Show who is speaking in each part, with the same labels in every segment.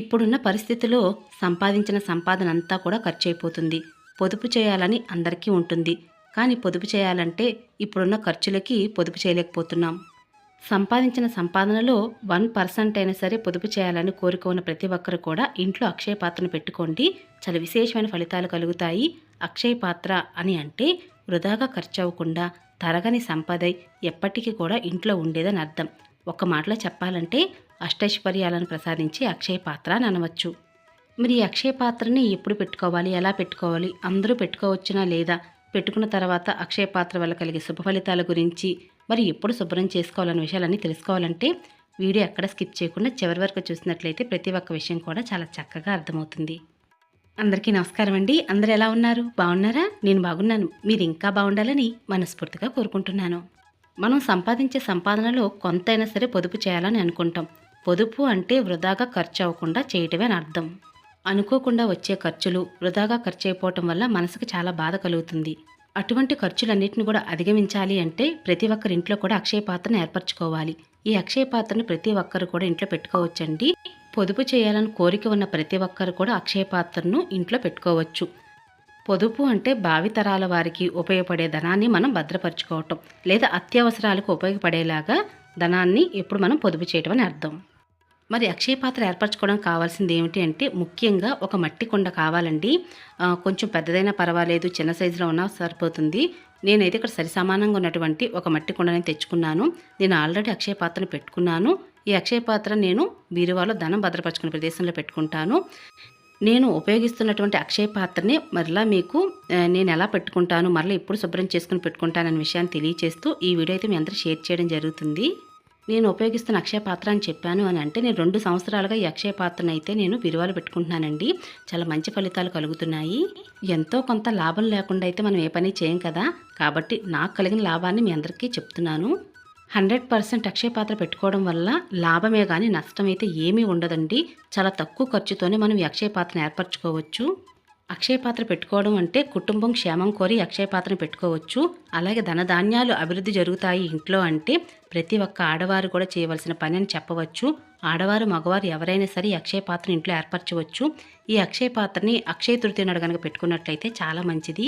Speaker 1: ఇప్పుడున్న పరిస్థితిలో సంపాదించిన సంపాదన అంతా కూడా ఖర్చు అయిపోతుంది పొదుపు చేయాలని అందరికీ ఉంటుంది. కానీ పొదుపు చేయాలంటే ఇప్పుడున్న ఖర్చులకి పొదుపు చేయలేకపోతున్నాం. సంపాదించిన సంపాదనలో వన్ పర్సెంట్ అయినా సరే పొదుపు చేయాలని కోరిక ఉన్న ప్రతి ఒక్కరు కూడా ఇంట్లో అక్షయ పాత్రను పెట్టుకోండి. చాలా విశేషమైన ఫలితాలు కలుగుతాయి. అక్షయ పాత్ర అని అంటే వృధాగా ఖర్చు అవ్వకుండా తరగని సంపదై ఎప్పటికీ కూడా ఇంట్లో ఉండేదని అర్థం. ఒక మాటలో చెప్పాలంటే అష్టైశ్వర్యాలను ప్రసాదించి అక్షయ పాత్ర అని అనవచ్చు. మరి ఈ అక్షయ పాత్రని ఎప్పుడు పెట్టుకోవాలి? ఎలా పెట్టుకోవాలి? అందరూ పెట్టుకోవచ్చునా లేదా? పెట్టుకున్న తర్వాత అక్షయ పాత్ర వల్ల కలిగే శుభ ఫలితాల గురించి మరి ఎప్పుడు శుభ్రం చేసుకోవాలనే విషయాలన్నీ తెలుసుకోవాలంటే వీడియో ఎక్కడ స్కిప్ చేయకుండా చివరి వరకు చూసినట్లయితే ప్రతి ఒక్క విషయం కూడా చాలా చక్కగా అర్థమవుతుంది. అందరికీ నమస్కారం అండి. అందరు ఎలా ఉన్నారు? బాగున్నారా? నేను బాగున్నాను. మీరు ఇంకా బాగుండాలని మనస్ఫూర్తిగా కోరుకుంటున్నాను. మనం సంపాదించే సంపాదనలో కొంతైనా సరే పొదుపు చేయాలని అనుకుంటాం. పొదుపు అంటే వృధాగా ఖర్చు అవ్వకుండా చేయటమే అని అర్థం. అనుకోకుండా వచ్చే ఖర్చులు వృధాగా ఖర్చు అయిపోవటం వల్ల మనసుకు చాలా బాధ కలుగుతుంది. అటువంటి ఖర్చులన్నింటిని కూడా అధిగమించాలి అంటే ప్రతి ఒక్కరి ఇంట్లో కూడా అక్షయ పాత్రను ఏర్పరచుకోవాలి. ఈ అక్షయ పాత్రను ప్రతి ఒక్కరు కూడా ఇంట్లో పెట్టుకోవచ్చండి. పొదుపు చేయాలని కోరిక ఉన్న ప్రతి ఒక్కరు కూడా అక్షయ పాత్రను ఇంట్లో పెట్టుకోవచ్చు. పొదుపు అంటే భావితరాల వారికి ఉపయోగపడే ధనాన్ని మనం భద్రపరచుకోవటం లేదా అత్యవసరాలకు ఉపయోగపడేలాగా ధనాన్ని ఎప్పుడు మనం పొదుపు చేయటం అని అర్థం. మరి అక్షయ పాత్ర ఏర్పరచుకోవడం కావాల్సింది ఏమిటి అంటే ముఖ్యంగా ఒక మట్టి కొండ కావాలండి. కొంచెం పెద్దదైనా పర్వాలేదు చిన్న సైజులో ఉన్నా సరిపోతుంది. నేనైతే ఇక్కడ సరి సమానంగా ఉన్నటువంటి ఒక మట్టి కొండని తెచ్చుకున్నాను. నేను ఆల్రెడీ అక్షయ పాత్రను పెట్టుకున్నాను. ఈ అక్షయ పాత్ర నేను బీరువాలో ధనం భద్రపరచుకునే ప్రదేశంలో పెట్టుకుంటాను. నేను ఉపయోగిస్తున్నటువంటి అక్షయ పాత్రని మరలా మీకు నేను ఎలా పెట్టుకుంటాను మరలా ఎప్పుడు శుభ్రం చేసుకుని పెట్టుకుంటాననే విషయాన్ని తెలియచేస్తూ ఈ వీడియో అయితే మీ అందరూ షేర్ చేయడం జరుగుతుంది. నేను ఉపయోగిస్తున్న అక్షయ పాత్ర అని చెప్పాను అని అంటే నేను రెండు సంవత్సరాలుగా ఈ అక్షయ పాత్రను అయితే నేను బిరువాలు పెట్టుకుంటున్నానండి. చాలా మంచి ఫలితాలు కలుగుతున్నాయి. ఎంతో కొంత లాభం లేకుండా అయితే మనం ఏ పని చేయం కదా? కాబట్టి నాకు కలిగిన లాభాన్ని మీ అందరికీ చెప్తున్నాను. హండ్రెడ్ పర్సెంట్ అక్షయ పాత్ర పెట్టుకోవడం వల్ల లాభమే కానీ నష్టం అయితే ఏమీ ఉండదండి. చాలా తక్కువ ఖర్చుతోనే మనం ఈ అక్షయ పాత్రను ఏర్పరచుకోవచ్చు. అక్షయ పాత్ర పెట్టుకోవడం అంటే కుటుంబం క్షేమం కోరి అక్షయ పాత్రను పెట్టుకోవచ్చు. అలాగే ధనధాన్యాలు అభివృద్ధి జరుగుతాయి ఇంట్లో అంటే ప్రతి ఒక్క ఆడవారు కూడా చేయవలసిన పని అని చెప్పవచ్చు. ఆడవారు మగవారు ఎవరైనా సరే అక్షయ పాత్రను ఇంట్లో ఏర్పరచవచ్చు. ఈ అక్షయ పాత్రని అక్షయ తృతీయ నాడు కనుక పెట్టుకున్నట్లయితే చాలా మంచిది.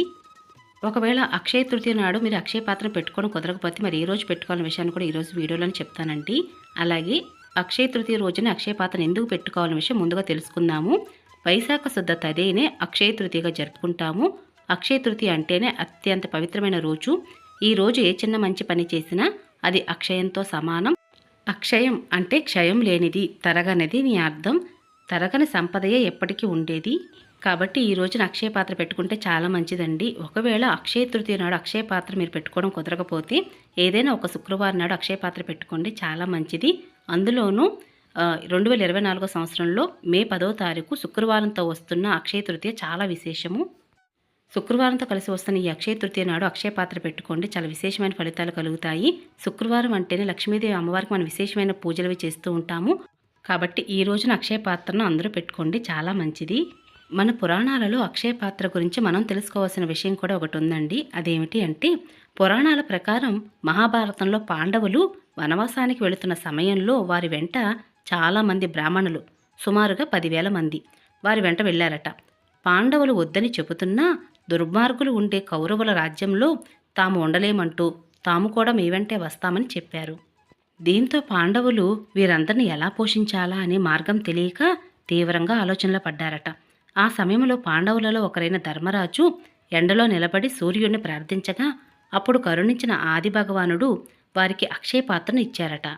Speaker 1: ఒకవేళ అక్షయ తృతీయ నాడు మీరు అక్షయ పాత్ర పెట్టుకోవడం కుదరకపోతే మరి ఏ రోజు పెట్టుకోవాలనే విషయాన్ని కూడా ఈరోజు వీడియోలో చెప్తానండి. అలాగే అక్షయ తృతీయ రోజున అక్షయ పాత్రను ఎందుకు పెట్టుకోవాలనే విషయం ముందుగా తెలుసుకుందాము. వైశాఖ శుద్ధ తదేనే అక్షయ తృతీయగా జరుపుకుంటాము. అక్షయ తృతీయ అంటేనే అత్యంత పవిత్రమైన రోజు. ఈ రోజు ఏ చిన్న మంచి పని చేసినా అది అక్షయంతో సమానం. అక్షయం అంటే క్షయం లేనిది తరగనిది నీ అర్థం. తరగని సంపదయే ఎప్పటికీ ఉండేది. కాబట్టి ఈ రోజున అక్షయ పాత్ర పెట్టుకుంటే చాలా మంచిదండి. ఒకవేళ అక్షయ తృతీయ నాడు అక్షయ పాత్ర మీరు పెట్టుకోవడం కుదరకపోతే ఏదైనా ఒక శుక్రవారం నాడు అక్షయ పాత్ర పెట్టుకోండి. చాలా మంచిది. అందులోనూ రెండు వేల ఇరవై నాలుగో సంవత్సరంలో మే పదో తారీఖు శుక్రవారంతో వస్తున్న అక్షయ తృతీయ చాలా విశేషము. శుక్రవారంతో కలిసి వస్తున్న ఈ అక్షయ తృతీయ నాడు అక్షయ పాత్ర పెట్టుకోండి. చాలా విశేషమైన ఫలితాలు కలుగుతాయి. శుక్రవారం అంటేనే లక్ష్మీదేవి అమ్మవారికి మనం విశేషమైన పూజలు చేస్తూ ఉంటాము. కాబట్టి ఈ రోజున అక్షయ పాత్రను అందరూ పెట్టుకోండి. చాలా మంచిది. మన పురాణాలలో అక్షయ పాత్ర గురించి మనం తెలుసుకోవాల్సిన విషయం కూడా ఒకటి ఉందండి. అదేమిటి అంటే పురాణాల ప్రకారం మహాభారతంలో పాండవులు వనవాసానికి వెళుతున్న సమయంలో వారి వెంట చాలామంది బ్రాహ్మణులు సుమారుగా పదివేల మంది. వారి వెంట వెళ్ళారట. పాండవులు వద్దని చెబుతున్నా దుర్మార్గులు ఉండే కౌరవుల రాజ్యంలో తాము ఉండలేమంటూ తాము కూడా మీ వెంటే వస్తామని చెప్పారు. దీంతో పాండవులు వీరందరిని ఎలా పోషించాలా అనే మార్గం తెలియక తీవ్రంగా ఆలోచనలో పడ్డారట. ఆ సమయంలో పాండవులలో ఒకరైన ధర్మరాజు ఎండలో నిలబడి సూర్యుడిని ప్రార్థించగా అప్పుడు కరుణించిన ఆది భగవానుడు వారికి అక్షయ పాత్రను ఇచ్చారట.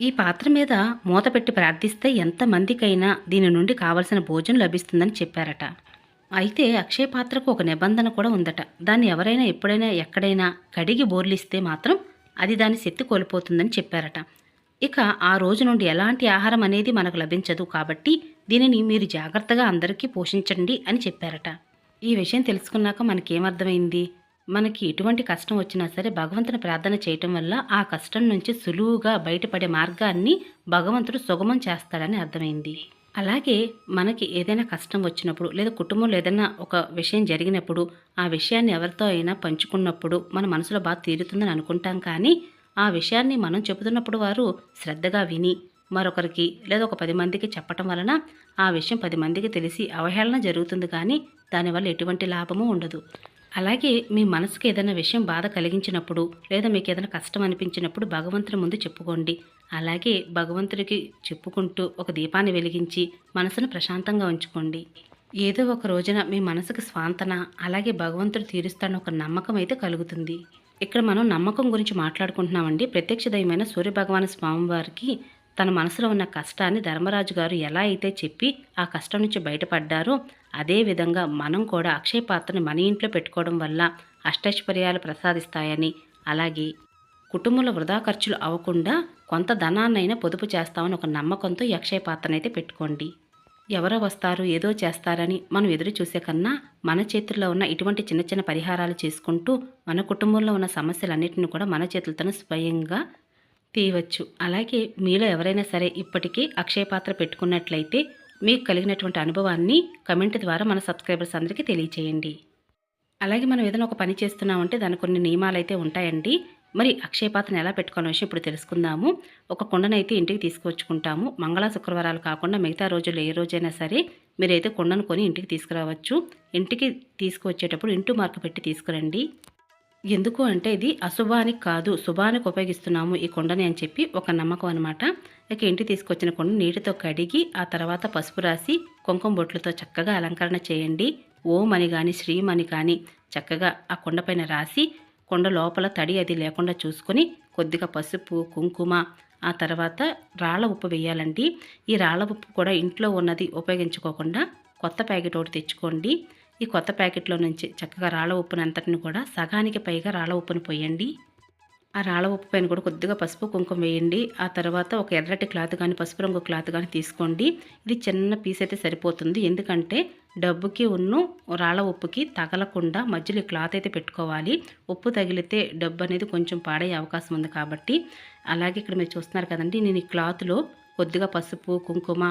Speaker 1: ఈ పాత్ర మీద మూత పెట్టి ప్రార్థిస్తే ఎంతమందికైనా దీని నుండి కావలసిన భోజనం లభిస్తుందని చెప్పారట. అయితే అక్షయ పాత్రకు ఒక నిబంధన కూడా ఉందట. దాన్ని ఎవరైనా ఎప్పుడైనా ఎక్కడైనా కడిగి బోర్లిస్తే మాత్రం అది దాని శక్తి కోల్పోతుందని చెప్పారట. ఇక ఆ రోజు నుండి ఎలాంటి ఆహారం అనేది మనకు లభించదు కాబట్టి దీనిని మీరు జాగ్రత్తగా అందరికీ పోషించండి అని చెప్పారట. ఈ విషయం తెలుసుకున్నాక మనకేమర్థమైంది మనకి ఎటువంటి కష్టం వచ్చినా సరే భగవంతుని ప్రార్థన చేయటం వల్ల ఆ కష్టం నుంచి సులువుగా బయటపడే మార్గాన్ని భగవంతుడు సుగమం చేస్తాడని అర్థమైంది. అలాగే మనకి ఏదైనా కష్టం వచ్చినప్పుడు లేదా కుటుంబంలో ఏదైనా ఒక విషయం జరిగినప్పుడు ఆ విషయాన్ని ఎవరితో అయినా పంచుకున్నప్పుడు మన మనసులో బాధ తీరుతుందని అనుకుంటాం కానీ ఆ విషయాన్ని మనం చెబుతున్నప్పుడు వారు శ్రద్ధగా విని మరొకరికి లేదా ఒక పది మందికి చెప్పటం వలన ఆ విషయం పది మందికి తెలిసి అవహేళన జరుగుతుంది కానీ దానివల్ల ఎటువంటి లాభము ఉండదు. అలాగే మీ మనసుకి ఏదైనా విషయం బాధ కలిగించినప్పుడు లేదా మీకు ఏదైనా కష్టం అనిపించినప్పుడు భగవంతుని ముందు చెప్పుకోండి. అలాగే భగవంతుడికి చెప్పుకుంటూ ఒక దీపాన్ని వెలిగించి మనసును ప్రశాంతంగా ఉంచుకోండి. ఏదో ఒక రోజున మీ మనసుకు స్వాంతన అలాగే భగవంతుడు తీరుస్తాడని ఒక నమ్మకం అయితే కలుగుతుంది. ఇక్కడ మనం నమ్మకం గురించి మాట్లాడుకుంటున్నామండి. ప్రత్యక్ష దయమైన సూర్యభగవాన్ స్వామివారికి తన మనసులో ఉన్న కష్టాన్ని ధర్మరాజు గారు ఎలా అయితే చెప్పి ఆ కష్టం నుంచి బయటపడ్డారో అదే విధంగా మనం కూడా అక్షయ పాత్రని మన ఇంట్లో పెట్టుకోవడం వల్ల అష్టైశ్వర్యాలు ప్రసాదిస్తాయని. అలాగే కుటుంబంలో వృధా ఖర్చులు అవ్వకుండా కొంత ధనాన్నైనా పొదుపు చేస్తామని ఒక నమ్మకంతో ఈ అక్షయ పాత్రనైతే పెట్టుకోండి. ఎవరో వస్తారు ఏదో చేస్తారని మనం ఎదురు చూసే కన్నా మన చేతుల్లో ఉన్న ఇటువంటి చిన్న చిన్న పరిహారాలు చేసుకుంటూ మన కుటుంబంలో ఉన్న సమస్యలన్నింటిని కూడా మన చేతులతో స్వయంగా తీయవచ్చు. అలాగే మీలో ఎవరైనా సరే ఇప్పటికీ అక్షయ పాత్ర పెట్టుకున్నట్లయితే మీకు కలిగినటువంటి అనుభవాన్ని కమెంట్ ద్వారా మన సబ్స్క్రైబర్స్ అందరికీ తెలియచేయండి. అలాగే మనం ఏదైనా ఒక పని చేస్తున్నామంటే దాని కొన్ని నియమాలు అయితే ఉంటాయండి. మరి అక్షయ పాత్రను ఎలా పెట్టుకోవాలని విషయం ఇప్పుడు తెలుసుకుందాము. ఒక కుండనైతే ఇంటికి తీసుకొచ్చుకుంటాము మంగళ శుక్రవారాలు కాకుండా మిగతా రోజులు ఏ రోజైనా సరే మీరైతే కుండను కొని ఇంటికి తీసుకురావచ్చు. ఇంటికి తీసుకువచ్చేటప్పుడు ఇంటూ మార్కు పెట్టి తీసుకురండి. ఎందుకు అంటే ఇది అశుభానికి కాదు శుభానికి ఉపయోగిస్తున్నాము ఈ కొండని అని చెప్పి ఒక నమ్మకం అనమాట ఇక ఇంటి తీసుకొచ్చిన కొండ నీటితో కడిగి ఆ తర్వాత పసుపు రాసి కుంకుమ బొట్లతో చక్కగా అలంకరణ చేయండి. ఓం అని కానీ శ్రీం అని కానీ చక్కగా ఆ కొండపైన రాసి కొండ లోపల తడి అది లేకుండా చూసుకొని కొద్దిగా పసుపు కుంకుమ ఆ తర్వాత రాళ్ళ ఉప్పు వేయాలండి. ఈ రాళ్ళ ఉప్పు కూడా ఇంట్లో ఉన్నది ఉపయోగించుకోకుండా కొత్త ప్యాకెట్ ఒకటి తెచ్చుకోండి. ఈ కొత్త ప్యాకెట్లో నుంచి చక్కగా రాళ్ళ ఉప్పుని అంతటిని కూడా సగానికి పైగా రాళ్ళ ఉప్పుని పోయండి. ఆ రాళ్ళ ఉప్పు పైన కూడా కొద్దిగా పసుపు కుంకుమ వేయండి. ఆ తర్వాత ఒక ఎర్రటి క్లాత్ కానీ పసుపు రంగు క్లాత్ కానీ తీసుకోండి. ఇది చిన్న పీస్ అయితే సరిపోతుంది. ఎందుకంటే డబ్బుకి ఉన్ను రాళ్ళ ఉప్పుకి తగలకుండా మధ్యలో ఈ క్లాత్ అయితే పెట్టుకోవాలి. ఉప్పు తగిలితే డబ్బు అనేది కొంచెం పాడయ్యే అవకాశం ఉంది కాబట్టి. అలాగే ఇక్కడ మీరు చూస్తున్నారు కదండి నేను ఈ క్లాత్లో కొద్దిగా పసుపు కుంకుమ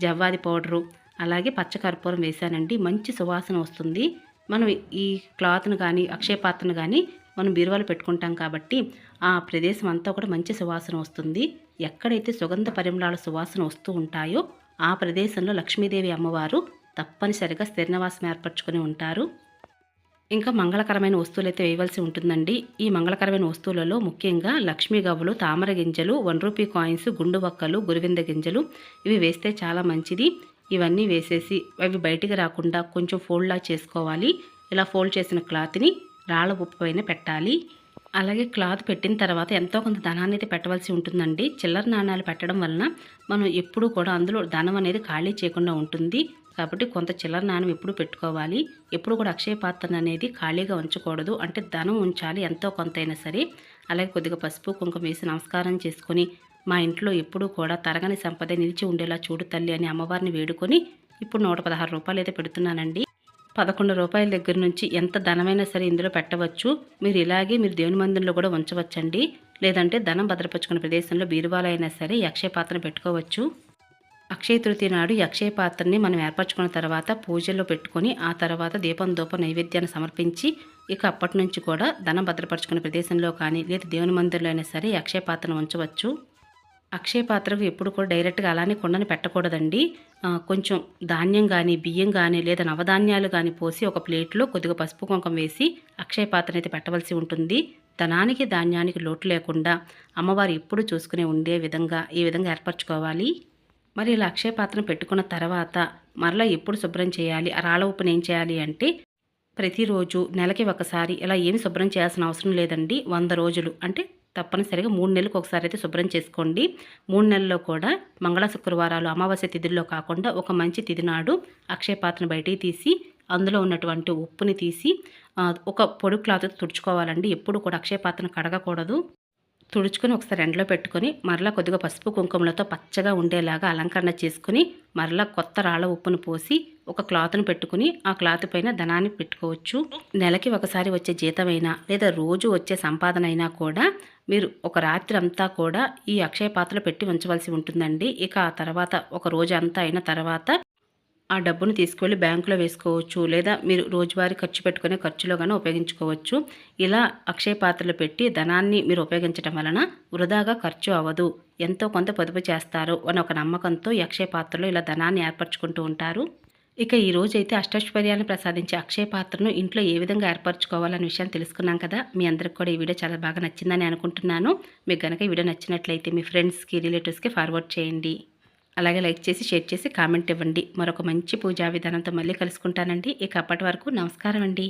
Speaker 1: జవ్వాది పౌడరు అలాగే పచ్చకర్పూరం వేసానండి మంచి సువాసన వస్తుంది. మనం ఈ క్లాత్ను కానీ అక్షయపాత్రను కానీ మనం బీరువాలు పెట్టుకుంటాం కాబట్టి ఆ ప్రదేశం అంతా కూడా మంచి సువాసన వస్తుంది. ఎక్కడైతే సుగంధ పరిమళాల సువాసన వస్తూ ఉంటాయో ఆ ప్రదేశంలో లక్ష్మీదేవి అమ్మవారు తప్పనిసరిగా స్థిరనివాసం ఏర్పరచుకుని ఏర్పరచుకొని ఉంటారు. ఇంకా మంగళకరమైన వస్తువులు అయితే వేయవలసి ఉంటుందండి. ఈ మంగళకరమైన వస్తువులలో ముఖ్యంగా లక్ష్మీ గవ్వలు తామర గింజలు వన్ రూపీ కాయిన్స్ గుండు వక్కలు గురివింద గింజలు ఇవి వేస్తే చాలా మంచిది. ఇవన్నీ వేసేసి అవి బయటికి రాకుండా కొంచెం ఫోల్డ్లా చేసుకోవాలి. ఇలా ఫోల్డ్ చేసిన క్లాత్ని రాళ్ళ ఉప్పు పైన పెట్టాలి. అలాగే క్లాత్ పెట్టిన తర్వాత ఎంతో కొంత ధనాన్ని అయితే పెట్టవలసి ఉంటుందండి. చిల్లర నాణ్యాలు పెట్టడం వలన మనం ఎప్పుడూ కూడా అందులో ధనం అనేది ఖాళీ చేయకుండా ఉంటుంది. కాబట్టి కొంత చిల్లర నాణ్యం ఎప్పుడు పెట్టుకోవాలి. ఎప్పుడు కూడా అక్షయ పాత్ర అనేది ఖాళీగా ఉంచకూడదు. అంటే ధనం ఉంచాలి ఎంతో కొంత అయినా సరే. అలాగే కొద్దిగా పసుపు కుంకుమ వేసి నమస్కారం చేసుకొని మా ఇంట్లో ఎప్పుడూ కూడా తరగని సంపద నిలిచి ఉండేలా చూడు తల్లి అని అమ్మవారిని వేడుకొని ఇప్పుడు నూట పదహారు రూపాయలు అయితే పెడుతున్నానండి. పదకొండు రూపాయల దగ్గర నుంచి ఎంత ధనమైనా సరే ఇందులో పెట్టవచ్చు. మీరు ఇలాగే మీరు దేవుని మందిరంలో కూడా ఉంచవచ్చండి. లేదంటే ధనం భద్రపరుచుకున్న ప్రదేశంలో బీరువాలైనా అయినా సరే ఈ అక్షయ పాత్రను పెట్టుకోవచ్చు. అక్షయ తృతీయ నాడు యక్షయ అక్షయ పాత్రని మనం ఏర్పరచుకున్న తర్వాత పూజల్లో పెట్టుకొని ఆ తర్వాత దీపం దూప నైవేద్యాన్ని సమర్పించి ఇక అప్పటి నుంచి కూడా ధనం భద్రపరుచుకునే ప్రదేశంలో కానీ లేదా దేవుని మందిరంలో అయినా సరే యక్షయ అక్షయ పాత్రను ఉంచవచ్చు. అక్షయ పాత్రకు ఎప్పుడు కూడా డైరెక్ట్గా అలానే కొండని పెట్టకూడదండి. కొంచెం ధాన్యం కానీ బియ్యం కానీ లేదా నవధాన్యాలు కానీ పోసి ఒక ప్లేట్లో కొద్దిగా పసుపు కుంకం వేసి అక్షయ పాత్రను అయితే పెట్టవలసి ఉంటుంది. ధనానికి ధాన్యానికి లోటు లేకుండా అమ్మవారు ఎప్పుడు చూసుకునే ఉండే విధంగా ఈ విధంగా ఏర్పరచుకోవాలి. మరి ఇలా అక్షయ పాత్రను పెట్టుకున్న తర్వాత మరలా ఎప్పుడు శుభ్రం చేయాలి? ఆ రాళ్ళ ఏం చేయాలి అంటే ప్రతిరోజు నెలకి ఒకసారి ఇలా ఏమి శుభ్రం చేయాల్సిన అవసరం లేదండి. వంద రోజులు అంటే తప్పనిసరిగా మూడు నెలలకు ఒకసారి అయితే శుభ్రం చేసుకోండి. మూడు నెలల్లో కూడా మంగళ శుక్రవారాలు అమావాస్య తిథుల్లో కాకుండా ఒక మంచి తిథి నాడు బయటికి తీసి అందులో ఉన్నటువంటి ఉప్పుని తీసి ఒక పొడి క్లాత్ తుడుచుకోవాలండి. ఎప్పుడు కూడా అక్షయపాత్రను కడగకూడదు. తుడుచుకొని ఒకసారి ఎండలో పెట్టుకొని మరలా కొద్దిగా పసుపు కుంకుమలతో పచ్చగా ఉండేలాగా అలంకరణ చేసుకుని మరలా కొత్త రాళ్ళ ఉప్పును పోసి ఒక క్లాత్ను పెట్టుకుని ఆ క్లాత్ పైన ధనాన్ని పెట్టుకోవచ్చు. నెలకి ఒకసారి వచ్చే జీతమైనా లేదా రోజు వచ్చే సంపాదన అయినా కూడా మీరు ఒక రాత్రి అంతా కూడా ఈ అక్షయ పాత్రలో పెట్టి ఉంచవలసి ఉంటుందండి. ఇక ఆ తర్వాత ఒక రోజు అంతా అయిన తర్వాత ఆ డబ్బును తీసుకువెళ్ళి బ్యాంకులో వేసుకోవచ్చు. లేదా మీరు రోజువారీ ఖర్చు పెట్టుకునే ఖర్చులో కానీ ఉపయోగించుకోవచ్చు. ఇలా అక్షయ పాత్రలు పెట్టి ధనాన్ని మీరు ఉపయోగించడం వలన వృధాగా ఖర్చు అవ్వదు. ఎంతో కొంత పొదుపు చేస్తారు అని ఒక నమ్మకంతో ఈ అక్షయ పాత్రలో ఇలా ధనాన్ని ఏర్పరచుకుంటూ ఉంటారు. ఇక ఈ రోజైతే అష్టైశ్వర్యాన్ని ప్రసాదించే అక్షయ పాత్రను ఇంట్లో ఏ విధంగా ఏర్పరచుకోవాలనే విషయాన్ని తెలుసుకున్నాం కదా. మీ అందరికి కూడా ఈ వీడియో చాలా బాగా నచ్చిందని అనుకుంటున్నాను. మీకు కనుక ఈ వీడియో నచ్చినట్లయితే మీ ఫ్రెండ్స్కి రిలేటివ్స్కి ఫార్వర్డ్ చేయండి. అలాగే లైక్ చేసి షేర్ చేసి కామెంట్ ఇవ్వండి. మరొక మంచి పూజా విధానంతో మళ్ళీ కలుసుకుంటానండి. ఇక అప్పటి వరకు నమస్కారం అండి.